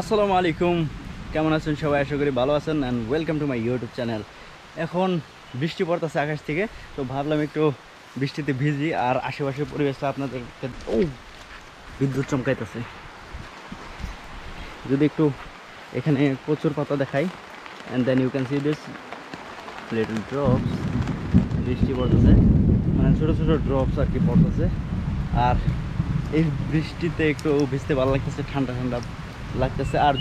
আসসালামু আলাইকুম। কেমন আছেন সবাই? আশা করি ভালো আছেন। And welcome to my YouTube channel এখন বৃষ্টি পড়তেছে আকাশ থেকে, তো ভাবলাম একটু বৃষ্টিতে ভিজি আর আশেপাশের পরিবেশটা আপনাদের ও, বিদ্যুৎ চমকাইতেছে। যদি একটু এখানে প্রচুর পাতা দেখাই and then you can see this little drops বৃষ্টি পড়তেছে। মানে ছোটো ছোটো ড্রপস আর কি পড়তেছে। আর এই বৃষ্টিতে একটু ভিজতে ভালো লাগতেছে, ঠান্ডা ঠান্ডা লাগতেছে আর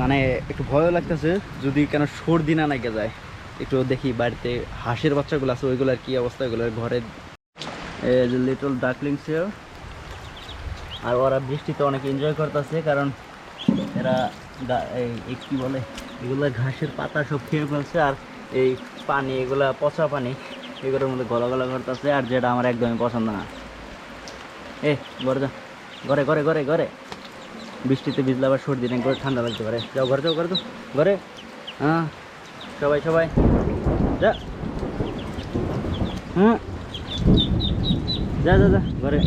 মানে একটু ভয়ও লাগতেছে যদি কেন সর্দি না নাগে যায়। একটু দেখি বাড়িতে হাঁসের বাচ্চাগুলো আছে, ওইগুলোর কি অবস্থা ওইগুলোর ঘরে। লিটল ডাকলিংস আর ওরা বৃষ্টিতে অনেক এনজয় করতেছে, কারণ এরা কি বলে, এগুলো ঘাসের পাতা সব খেয়ে ফেলছে আর এই পানি, এগুলা পচা পানি, এগুলোর মধ্যে গলা গলা করতেছে আর যেটা আমার একদমই পছন্দ না। এ, ঘরে যা। ঘরে ঘরে ঘরে ঘরে। বৃষ্টিতে ভিজলে আবার সর্দি নেই করে ঠান্ডা লাগতে পারে। যাও ঘরে যাও ঘরে তো। ঘরে? হ্যাঁ। সবাই সবাই। যা। হুম যা যা যা ঘরে।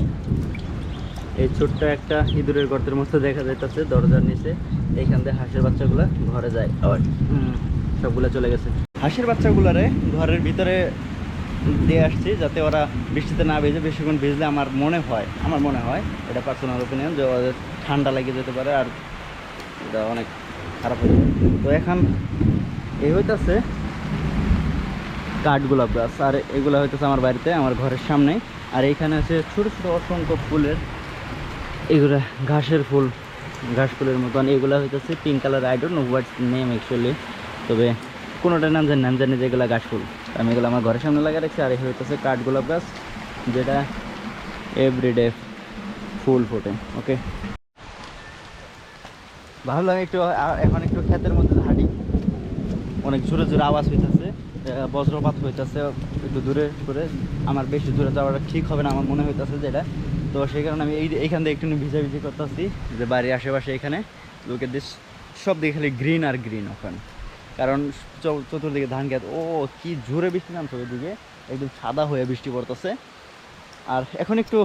এই ছোট্ট একটা ইঁদুরের গর্তের মতো দেখা যাইতেছে দরজার নিচে। এইখান থেকে হাঁসের বাচ্চাগুলা ঘরে যায়। আবার হুম, সবগুলা চলে গেছে। হাঁসের বাচ্চাগুলারে ঘরের ভিতরে দিয়ে আসছি যাতে ওরা বৃষ্টিতে না ভেজে বেশিক্ষণ ভিজলে আমার মনে হয়, আমার মনে হয়, এটা পার্সোনাল ওপিনিয়ন যে ওদের ঠান্ডা লেগে যেতে পারে আর এটা অনেক খারাপ হয়ে যাবে তো এখন এই হইতাছে কাঠগোলাপ গাছ, আর এগুলো হইতেছে আমার বাড়িতে, আমার ঘরের সামনে আর এইখানে আছে ছোট ছোট অসংখ্য ফুলের, এগুলো ঘাসের ফুল ঘাস ফুলের মতন। এগুলো হইতেছে pink colour I know what's name actually তবে কোনোটার নাম জানি নাম জানি যে এগুলা ঘাস ফুল। আমি এগুলো আমার ঘরের সামনে লাগিয়ে রাখছি, আর এই হইতেছে কাঠগোলাপ গাছ, যেটা এভরিডে ফুল ফোটে ওকে ভাবলাম একটু এখন একটু ক্ষেতের মধ্যে হাঁটি। অনেক জোরে জোরে আওয়াজ হইতেছে বজ্রপাত হইতেছে একটু দূরে করে আমার বেশি দূরে যাওয়াটা ঠিক হবে না, আমার মনে হইতেছে যেটা। তো সেই কারণে আমি এই এইখান থেকে একটু ভিজা ভিজি করতেছি, যে বাড়ির আশেপাশে এখানে লোকে দিস সব দিকে খালি গ্রিন আর গ্রিন ওখানে। কারণ চতুর্দিকে ধান খেত। ও, কি জোরে বৃষ্টি নামছে ওইদিকে। একদম সাদা হয়ে বৃষ্টি পড়তেছে। আর এখন একটু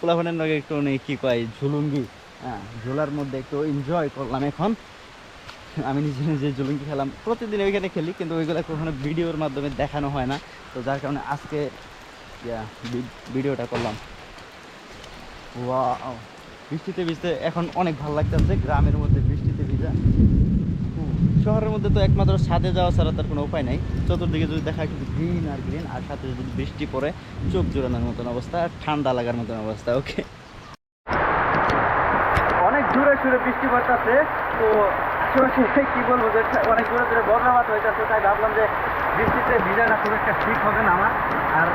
পোলাফানের লগে একটু নেই কি কয়, ঝুলুঙ্গি। হ্যাঁ ঝোলার মধ্যে একটু এনজয় করলাম এখন। আমি নিজে নিজে জুলুঙ্গি খেলাম। প্রতিদিন ওইখানে খেলি, কিন্তু ওইগুলো কখনো ভিডিওর মাধ্যমে দেখানো হয় না। তো যার কারণে আজকে ভিডিওটা করলাম। ওয়াও! বৃষ্টিতে ভিজতে এখন অনেক ভালো লাগতেছে। গ্রামের মধ্যে বৃষ্টিতে শহরের মধ্যে তো একমাত্র ছাদে যাওয়া ছাড়া তার কোনো উপায় নাই। চতুর্দিকে যদি দেখা শুধু গ্রিন আর গ্রিন আর সাথে যদি বৃষ্টি পড়ে, চোখ জোড়ানোর মতন অবস্থা, আর ঠান্ডা লাগার মতন অবস্থা ওকে অনেক জোরে সুরে বৃষ্টি পড়তেছে, তো আশেপাশে কি বলব যে অনেক জোরে জোরে বজ্রপাত হইতেছে, তাই ভাবলাম যে বৃষ্টিতে ভিজাটা খুব একটা ঠিক হবে না আমার। আর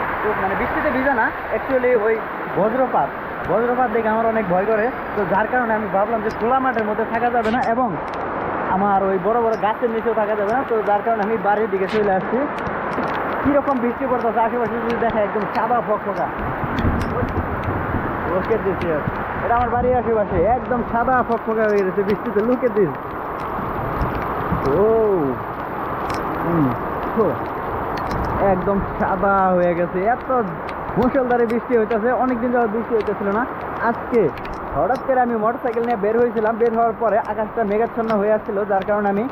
মানে বৃষ্টিতে ভিজা না অ্যাকচুয়ালি ওই বজ্রপাত বজ্রপাত দেখে আমার অনেক ভয় করে। তো যার কারণে আমি ভাবলাম যে খোলা মাঠের মধ্যে থাকা যাবে না, এবং আমার ওই বড় বড় গাছের নিচেও থাকা যাবে না, তো যার কারণে আমি বাড়ির দিকে চলে আসছি। কীরকম বৃষ্টি পড়তেছে আশেপাশে যদি দেখা একদম সাদা ফকফকা। ওকে দিচ্ছি এটা আমার বাড়ির আশেপাশে, একদম সাদা ফকফকা হয়ে গেছে বৃষ্টিতে লুকে দিস ও একদম সাদা হয়ে গেছে, এত মুসলধারে বৃষ্টি হইতেছে, অনেকদিন যাওয়ার বৃষ্টি হইতেছিল না। আজকে হঠাৎ করে আমি মোটরসাইকেল নিয়ে বের হয়েছিলাম বের হওয়ার পরে আকাশটা মেঘাচ্ছন্ন হয়ে আসছিল, যার কারণে আমি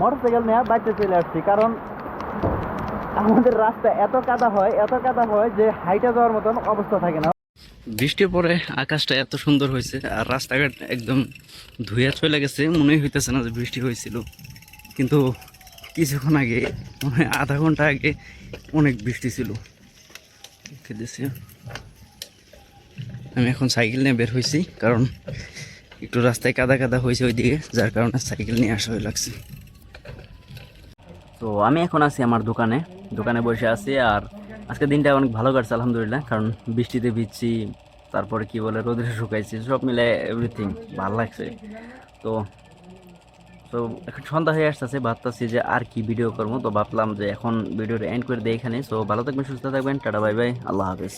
মোটরসাইকেল নিয়ে বাড়িতে চলে আসছি। কারণ আমাদের রাস্তা এত কাদা হয়, এত কাদা হয় যে হাইটে যাওয়ার মতন অবস্থা থাকে না। বৃষ্টির পরে আকাশটা এত সুন্দর হয়েছে, আর রাস্তাঘাট একদম ধুয়ে চলে গেছে, মনেই হইতেছে না যে বৃষ্টি হয়েছিল। কিন্তু কিছুক্ষণ আগে মানে আধা ঘণ্টা আগে অনেক বৃষ্টি ছিল। খেতেছি আমি এখন সাইকেল নিয়ে বের হয়েছি কারণ একটু রাস্তায় কাদা কাদা হয়েছে ওইদিকে, যার কারণে সাইকেল নিয়ে আসা হয়ে লাগছে। তো আমি এখন আছি আমার দোকানে দোকানে বসে আছি আর আজকে দিনটা অনেক ভালো কাটছে, আলহামদুলিল্লাহ, কারণ বৃষ্টিতে ভিজছি, তারপরে কি বলে রোদে শুকাইছি, সব মিলে এভরিথিং ভালো লাগছে। তো তো এখন সন্ধ্যা হয়ে আসতেছে, ভাবতেছি যে আর কি ভিডিও করব। তো ভাবলাম যে এখন ভিডিওটা এন্ড করে দিই এখানে। সো ভালো থাকবেন, সুস্থ থাকবেন, টাটা বাই বাই আল্লাহ হাফিজ।